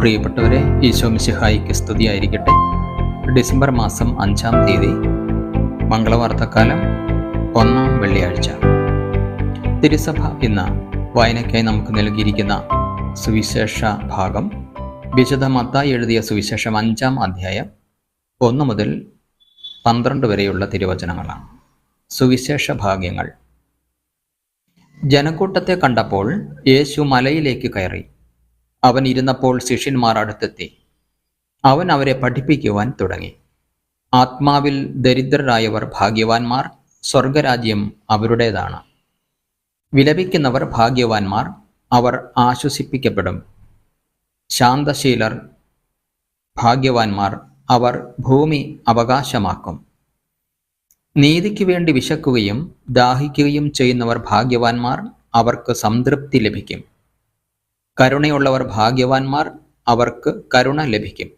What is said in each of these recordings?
പ്രിയപ്പെട്ടവരെ ഈശോ മിശിഹായിക്ക് സ്തുതിയായിരിക്കട്ടെ. ഡിസംബർ മാസം അഞ്ചാം തീയതി മംഗളവാർത്തക്കാലം ഒന്നാം വെള്ളിയാഴ്ച. തിരുസഭ ഇന്ന് വായനയ്ക്കായി നമുക്ക് നൽകിയിരിക്കുന്ന സുവിശേഷ ഭാഗം വിശുദ്ധ മത്തായി എഴുതിയ സുവിശേഷം അഞ്ചാം അധ്യായം ഒന്ന് മുതൽ പന്ത്രണ്ട് വരെയുള്ള തിരുവചനങ്ങളാണ്. സുവിശേഷ ഭാഗ്യങ്ങൾ. ജനക്കൂട്ടത്തെ കണ്ടപ്പോൾ യേശു മലയിലേക്ക് കയറി. അവൻ ഇരുന്നപ്പോൾ ശിഷ്യന്മാർ അടുത്തെത്തി. അവൻ അവരെ പഠിപ്പിക്കുവാൻ തുടങ്ങി. ആത്മാവിൽ ദരിദ്രരായവർ ഭാഗ്യവാന്മാർ സ്വർഗരാജ്യം അവരുടേതാണ്. വിലപിക്കുന്നവർ ഭാഗ്യവാന്മാർ അവർ ആശ്വസിപ്പിക്കപ്പെടും. ശാന്തശീലർ ഭാഗ്യവാന്മാർ അവർ ഭൂമി അവകാശമാക്കും. നീതിക്ക് വേണ്ടി വിശക്കുകയും ദാഹിക്കുകയും ചെയ്യുന്നവർ ഭാഗ്യവാന്മാർ അവർക്ക് സംതൃപ്തി ലഭിക്കും. കരുണയുള്ളവർ ഭാഗ്യവാന്മാർ അവർക്ക് കരുണ ലഭിക്കും.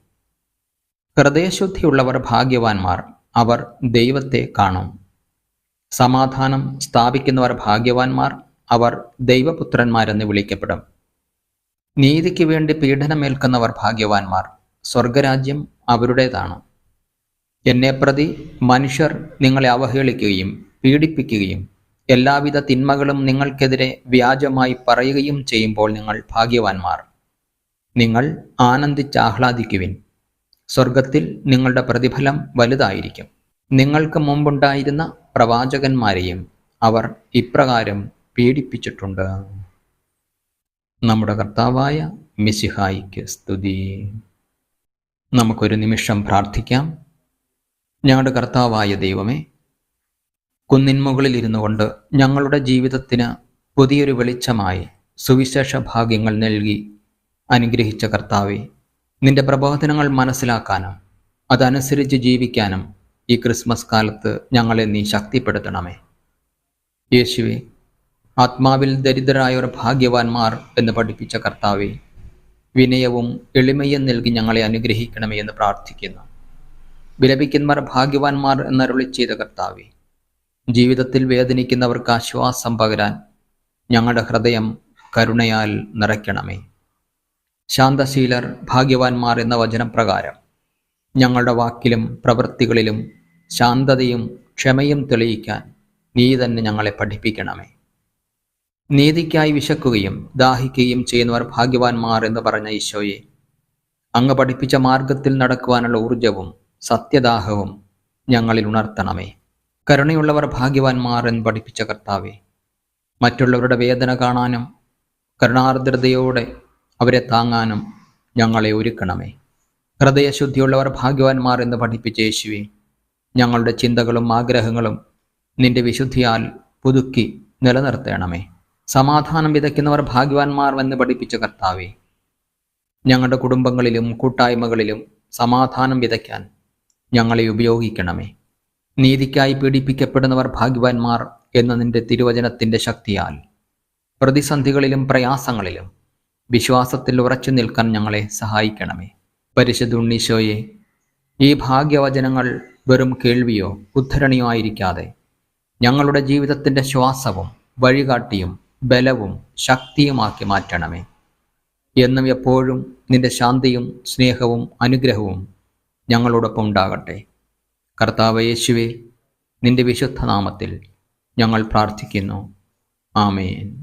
ഹൃദയശുദ്ധിയുള്ളവർ ഭാഗ്യവാന്മാർ അവർ ദൈവത്തെ കാണും. സമാധാനം സ്ഥാപിക്കുന്നവർ ഭാഗ്യവാന്മാർ അവർ ദൈവപുത്രന്മാരെന്ന് വിളിക്കപ്പെടും. നീതിക്ക് വേണ്ടി പീഡനമേൽക്കുന്നവർ ഭാഗ്യവാന്മാർ സ്വർഗരാജ്യം അവരുടേതാണ്. എന്നെ പ്രതി മനുഷ്യർ നിങ്ങളെ അവഹേളിക്കുകയും പീഡിപ്പിക്കുകയും എല്ലാവിധ തിന്മകളും നിങ്ങൾക്കെതിരെ വ്യാജമായി പറയുകയും ചെയ്യുമ്പോൾ നിങ്ങൾ ഭാഗ്യവാന്മാർ. നിങ്ങൾ ആനന്ദിച്ചാഹ്ലാദിക്കുവിൻ സ്വർഗത്തിൽ നിങ്ങളുടെ പ്രതിഫലം വലുതായിരിക്കും. നിങ്ങൾക്ക് മുമ്പുണ്ടായിരുന്ന പ്രവാചകന്മാരെയും അവർ ഇപ്രകാരം പീഡിപ്പിച്ചിട്ടുണ്ട്. നമ്മുടെ കർത്താവായ മിസിഹായിക്ക് സ്തുതി. നമുക്കൊരു നിമിഷം പ്രാർത്ഥിക്കാം. ഞങ്ങളുടെ കർത്താവായ ദൈവമേ കുന്നിൻ മുകളിൽ ഇരുന്നു കൊണ്ട് ഞങ്ങളുടെ ജീവിതത്തിന് പുതിയൊരു വെളിച്ചമായി സുവിശേഷ ഭാഗ്യങ്ങൾ നൽകി അനുഗ്രഹിച്ച കർത്താവെ നിന്റെ പ്രബോധനങ്ങൾ മനസ്സിലാക്കാനും അതനുസരിച്ച് ജീവിക്കാനും ഈ ക്രിസ്മസ് കാലത്ത് ഞങ്ങളെ നീ ശക്തിപ്പെടുത്തണമേ. യേശുവെ ആത്മാവിൽ ദരിദ്രരായവർ ഭാഗ്യവാന്മാർ എന്ന് പഠിപ്പിച്ച കർത്താവെ വിനയവും എളിമയും നൽകി ഞങ്ങളെ അനുഗ്രഹിക്കണമേ എന്ന് പ്രാർത്ഥിക്കുന്നു. വിലപിക്കുന്നവർ ഭാഗ്യവാന്മാർ എന്നരുളി ചെയ്ത കർത്താവെ ജീവിതത്തിൽ വേദനിക്കുന്നവർക്ക് ആശ്വാസം പകരാൻ ഞങ്ങളുടെ ഹൃദയം കരുണയാൽ നിറയ്ക്കണമേ. ശാന്തശീലർ ഭാഗ്യവാന്മാർ എന്ന വചനപ്രകാരം ഞങ്ങളുടെ വാക്കിലും പ്രവൃത്തികളിലും ശാന്തതയും ക്ഷമയും തെളിയിക്കാൻ നീ തന്നെ ഞങ്ങളെ പഠിപ്പിക്കണമേ. നീതിക്കായി വിശക്കുകയും ദാഹിക്കുകയും ചെയ്യുന്നവർ ഭാഗ്യവാന്മാർ എന്ന് പറഞ്ഞ ഈശോയെ അങ്ങ് പഠിപ്പിച്ച മാർഗത്തിൽ നടക്കുവാനുള്ള ഊർജവും സത്യദാഹവും ഞങ്ങളിൽ ഉണർത്തണമേ. കരുണയുള്ളവർ ഭാഗ്യവാന്മാർ എന്ന് പഠിപ്പിച്ച കർത്താവെ മറ്റുള്ളവരുടെ വേദന കാണാനും കരുണാർദ്രതയോടെ അവരെ താങ്ങാനും ഞങ്ങളെ ഒരുക്കണമേ. ഹൃദയശുദ്ധിയുള്ളവർ ഭാഗ്യവാന്മാർ എന്ന് പഠിപ്പിച്ച യേശുവെ ഞങ്ങളുടെ ചിന്തകളും ആഗ്രഹങ്ങളും നിന്റെ വിശുദ്ധിയാൽ പുതുക്കി നിലനിർത്തണമേ. സമാധാനം വിതയ്ക്കുന്നവർ ഭാഗ്യവാന്മാർ എന്ന് പഠിപ്പിച്ച കർത്താവെ ഞങ്ങളുടെ കുടുംബങ്ങളിലും കൂട്ടായ്മകളിലും സമാധാനം വിതയ്ക്കാൻ ഞങ്ങളെ ഉപയോഗിക്കണമേ. നീതിക്കായി പീഡിപ്പിക്കപ്പെടുന്നവർ ഭാഗ്യവാന്മാർ എന്ന നിന്റെ തിരുവചനത്തിന്റെ ശക്തിയാൽ. പ്രതിസന്ധികളിലും പ്രയാസങ്ങളിലും വിശ്വാസത്തിൽ ഉറച്ചു നിൽക്കാൻ ഞങ്ങളെ സഹായിക്കണമേ. പരിശുദ്ധ ഉണ്ണീശോയെ ഈ ഭാഗ്യവചനങ്ങൾ വെറും കേൾവിയോ ഉദ്ധരണിയോ ആയിരിക്കാതെ ഞങ്ങളുടെ ജീവിതത്തിന്റെ ശ്വാസവും വഴികാട്ടിയും ബലവും ശക്തിയുമാക്കി മാറ്റണമേ. എന്നും എപ്പോഴും നിന്റെ ശാന്തിയും സ്നേഹവും അനുഗ്രഹവും ഞങ്ങളോടൊപ്പം ഉണ്ടാകട്ടെ. കർത്താവ് യേശുവേ നിന്റെ വിശുദ്ധ നാമത്തിൽ ഞങ്ങൾ പ്രാർത്ഥിക്കുന്നു. ആമേൻ.